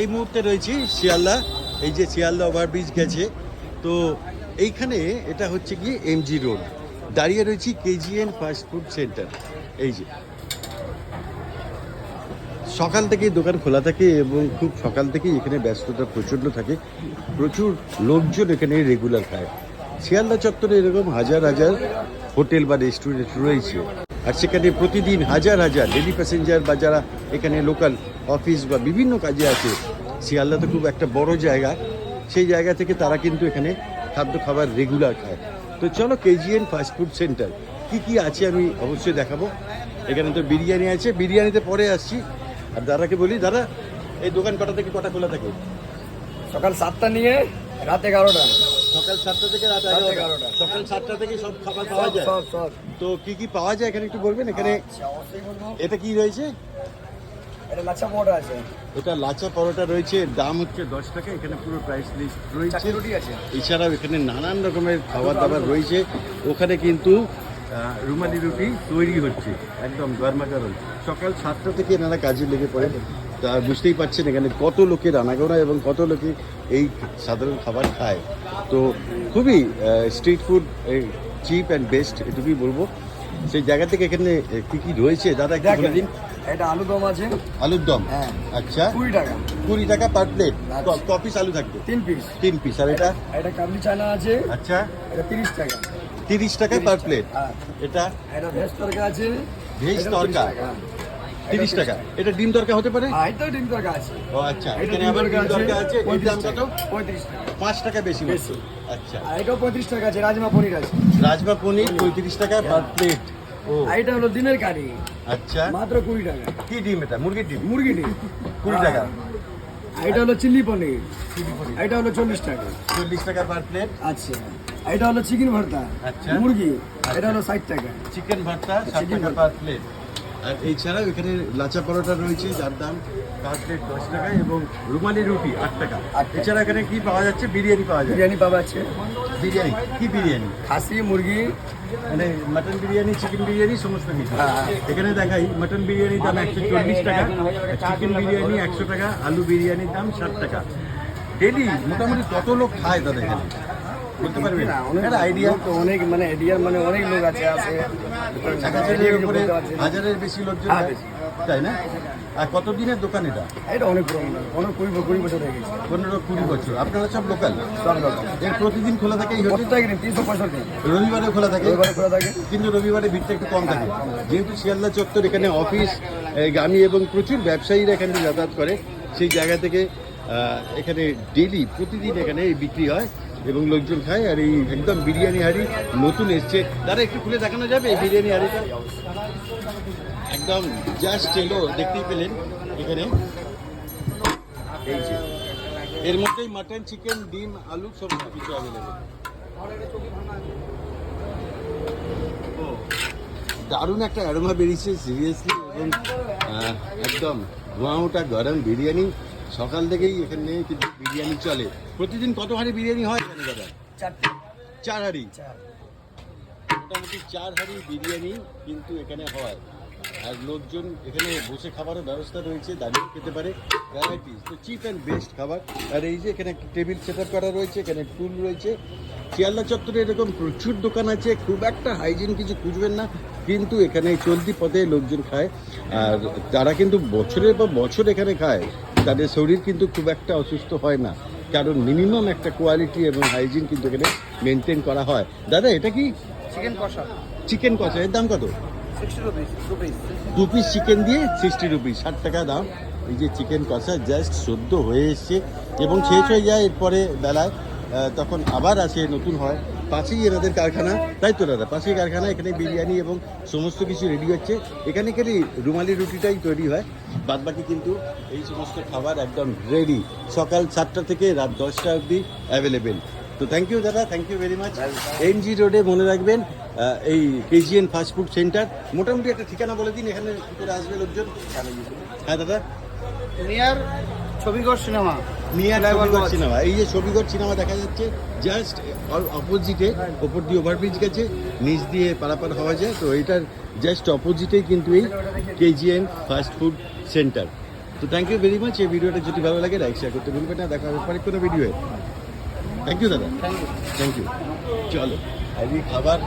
এই মুহূর্তে রয়েছি শিয়ালদা। এই যে শিয়ালদা ওভারব্রিজ গেছে। তো এইখানে এটা হচ্ছে কি এমজি রোড। দাঁড়িয়ে রয়েছি কেজিএন ফাস্ট ফুড সেন্টার। এই যে। সকাল থেকেই দোকান খোলা থাকে এবং খুব সকাল থেকেই এখানে ব্যস্ততা প্রচণ্ড থাকে। প্রচুর লোকজন এখানে রেগুলার খায়। শিয়ালদা চত্বরে এরকম হাজার হাজার হোটেল বা রেস্টুরেন্ট রয়েছে। আর সেখানে প্রতিদিন হাজার হাজার ডেলি প্যাসেঞ্জার বা যারা এখানে লোকাল অফিস বা বিভিন্ন কাজে আছে শিয়ালদা তো খুব একটা বড় জায়গা। সেই জায়গা থেকে তারা কিন্তু এখানে খাদ্য খাবার রেগুলার খায়। তো চলো কেজিএন ফাস্টফুড সেন্টার কি কি আছে আমি অবশ্যই দেখাবো। এখানে তো বিরিয়ানি আছে বিরিয়ানিতে পরে আসছি। আর দাদাকে বলি দাদা এই দোকান কটা থেকে কটা খোলা থাকে? সকাল সাতটা নিয়ে রাত এগারোটা। সকাল সাতটা থেকে রাত এগারোটা। সকাল সাতটা থেকে সব খাবার পাওয়া যায়। তো কি কি পাওয়া যায় এখানে একটু বলবেন? এখানে আচ্ছা। এটা কি রয়েছে? এটা লাচ্ছা পরোটা আছে। এটা লাচা পরোটা রয়েছে দাম হচ্ছে দশ টাকা এখানে পুরো প্রাইস লিস্ট রয়েছে। রুটি আছে। এছাড়াও এখানে নানান রকমের খাবার দাবার রয়েছে। ওখানে কিন্তু রুমালি রুটি তৈরি হচ্ছে একদম গরমা গরম সকাল সাতটা থেকে এনারা কাজে লেগে পড়ে তা বুঝতেই পারছেন এখানে কত লোকের আনাগোনা এবং কত লোকে এই সাধারণ খাবার খায়। তো খুবই street food cheap and best এটুকুই বলব। সেই জায়গা থেকে এখানে কি কি রয়েছে? দাদা একটু বলে দিন। এটা আলু দম আছে। আলুর দম? হ্যাঁ। আচ্ছা। কুড়ি টাকা। কুড়ি টাকা পার প্লেট। ক পিস আলু থাকবে? তিন পিস তিন পিস আর এটা? এটা কাবলি চানা আছে। আচ্ছা। এটা তিরিশ টাকা। তিরিশ টাকা পার প্লেট হ্যাঁ। এটা? এটা ভেজ তরকা আছে। ভেজ তরকা। 30 টাকা। তিরিশ টাকা। এটা ডিম তরকা হতে পারে? হ্যাঁ এটা ডিম তরকা আছে। ও আচ্ছা এখানে আবার ডিম তরকা আছে? এর দাম কত? পঁয়ত্রিশ টাকা। পাঁচ টাকা বেশি। বেশি। আচ্ছা। আর এটাও পঁয়ত্রিশ টাকা আছে রাজমা পনির আছে। রাজমা পনির পঁয়ত্রিশ টাকা পার প্লেট। ও। এটা হলো দিনের কারি। আচ্ছা। মাত্র কুড়ি টাকা। কি ডিম এটা? মুরগির ডিম? মুরগি ডিম। কুড়ি টাকা। এটা হলো চিলি পনির। এটা হলো চল্লিশ টাকা। চল্লিশ টাকা পার প্লেট। আচ্ছা। এটা হলো চিকেন ভর্তা। আচ্ছা। মুরগি। এটা হলো ষাট টাকা। চিকেন ভর্তা ষাট টাকা পার প্লেট। আর এছাড়াও এখানে লাচা পরোটা রয়েছে যার দাম পার প্লেট দশ টাকা এবং রুমালি রুটি আট টাকা। আর এছাড়া এখানে কি পাওয়া যাচ্ছে? বিরিয়ানি পাওয়া যায় বিরিয়ানি পাওয়া যাচ্ছে। বিরিয়ানি? কি বিরিয়ানি? খাসি মুরগি। মানে মাটন বিরিয়ানি চিকেন বিরিয়ানি সমস্ত কিছু। হ্যাঁ। এখানে দেখাই মাটন বিরিয়ানির দাম একশো চল্লিশ টাকা চিকেন বিরিয়ানি একশো টাকা আলু বিরিয়ানির দাম ষাট টাকা। ডেলি মোটামুটি কত লোক খায় তাদের এখানে? অনেক আইডিয়া তো অনেক মানে মানে অনেক লোক আছে আছে। হাজারের উপরে বেশি লোকজন হ্যাঁ, তাই না? আর কত দিনের দোকান এটা? এটা অনেক পুরনো অনেক কুড়ি কুড়ি বছর হয়ে গেছে। পনেরো কুড়ি বছর। আপনারা সব লোকাল সব রকম এর প্রতিদিন খোলা থাকে প্রত্যেক দিন তিনশো পঁয়ষট্টি রবিবারে খোলা থাকে? রবিবারে খোলা থাকে। কিন্তু রবিবারে ভিড়টা একটু কম থাকে। যেহেতু শিয়ালদা চত্বর এখানে অফিস গামি এবং প্রচুর ব্যবসায়ীরা এখানে যাতায়াত করে। সেই জায়গা থেকে এখানে ডেলি প্রতিদিন এখানে বিক্রি হয়। এবং লোকজন খায় আর এই একদম বিরিয়ানি হাড়ি নতুন এসছে। তারা একটু খুলে দেখানো যাবে এই বিরিয়ানি হাড়িটা? একদম জাস্ট এলো, দেখতেই পেলেন এখানে। এর মধ্যেই মাটন চিকেন ডিম, আলু সমস্ত কিছু অ্যাভেলেবেল দারুণ একটা অ্যারোমা বেরিয়েছে সিরিয়াসলি এবং একদম ধোঁয়াটা গরম বিরিয়ানি। সকাল থেকেই এখানে কিন্তু বিরিয়ানি চলে। প্রতিদিন কত হাঁড়ি বিরিয়ানি হয় এখানে দাদা? চারটে। চার হাঁড়ি? মোটামুটি চার হাঁড়ি বিরিয়ানি কিন্তু এখানে হয়। আর লোকজন এখানে বসে খাবারের ব্যবস্থা রয়েছে দাঁড়িয়ে খেতে পারে ভ্যারাইটিস তো চিপ অ্যান্ড বেস্ট খাবার। আর এই যে এখানে টেবিল সেট আপ করা রয়েছে এখানে টুল রয়েছে। শিয়ালদা চত্বরে এরকম প্রচুর দোকান আছে খুব একটা হাইজিন কিছু খুঁজবেন না কিন্তু এখানে চলতি পথে লোকজন খায়। আর তারা কিন্তু বছরের পর বছর এখানে খায়। তাদের শরীর কিন্তু খুব একটা অসুস্থ হয় না। কারণ মিনিমাম একটা কোয়ালিটি এবং হাইজিন কিন্তু এখানে মেনটেন করা হয়। দাদা এটা কি? চিকেন কষা। চিকেন কষা এর দাম কত? দু পিস চিকেন দিয়ে সিক্সটি রুপিস ষাট টাকা দাম। এই যে চিকেন কষা জাস্ট সদ্য হয়ে এসছে এবং শেষ হয়ে যায় এরপরে বেলায়। তখন আবার আসে নতুন হয়। পাশেই এনাদের কারখানা, তাই তো দাদা? পাশেই কারখানা, এখানে বিরিয়ানি এবং সমস্ত কিছু রেডি হচ্ছে। এখানে খালি রুমালি রুটিটাই তৈরি হয়। বাদবাকি কিন্তু এই সমস্ত খাবার একদম রেডি সকাল সাতটা থেকে রাত দশটা অবধি অ্যাভেলেবেল তো থ্যাংক ইউ দাদা thank you very much N G রোডে মনে রাখবেন এই কেজিএন ফাস্টফুড সেন্টার মোটামুটি একটা ঠিকানা বলে দিন, এখানে আসবে লোকজন। হ্যাঁ দাদা। Near Chhabighar cinema. Near Flyover cinema. এই যে ছবিগড় সিনেমা দেখা যাচ্ছে জাস্ট অপোজিটে ওপর দিয়ে ওভারব্রিজ গেছে নিচ দিয়ে পারাপার হওয়া যায়। তো এটার জাস্ট অপোজিটেই কিন্তু এই কেজিএন ফাস্ট ফুড সেন্টার তো থ্যাংক ইউ ভেরি মাচ এই ভিডিওটা যদি ভালো লাগে লাইক শেয়ার করতে ভুলবেন না। দেখা হবে পরে কোনো ভিডিও থ্যাংক ইউ দাদা। থ্যাংক ইউ চলো হেভি খাবার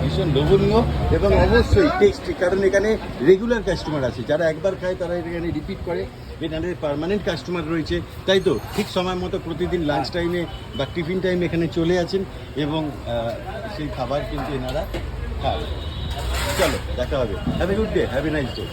ভীষণ লোভনীয় এবং অবশ্যই টেস্টি কারণ এখানে রেগুলার কাস্টমার আছে। যারা একবার খায়, তারা এখানে রিপিট করে। এখানে পারমানেন্ট কাস্টমার রয়েছে। তাই তো? ঠিক সময় মতো প্রতিদিন লাঞ্চ টাইমে বা টিফিন টাইমে এখানে চলে আছেন এবং সেই খাবার কিন্তু এনারা খায়। চলো, দেখা হবে। Have a good day have a nice day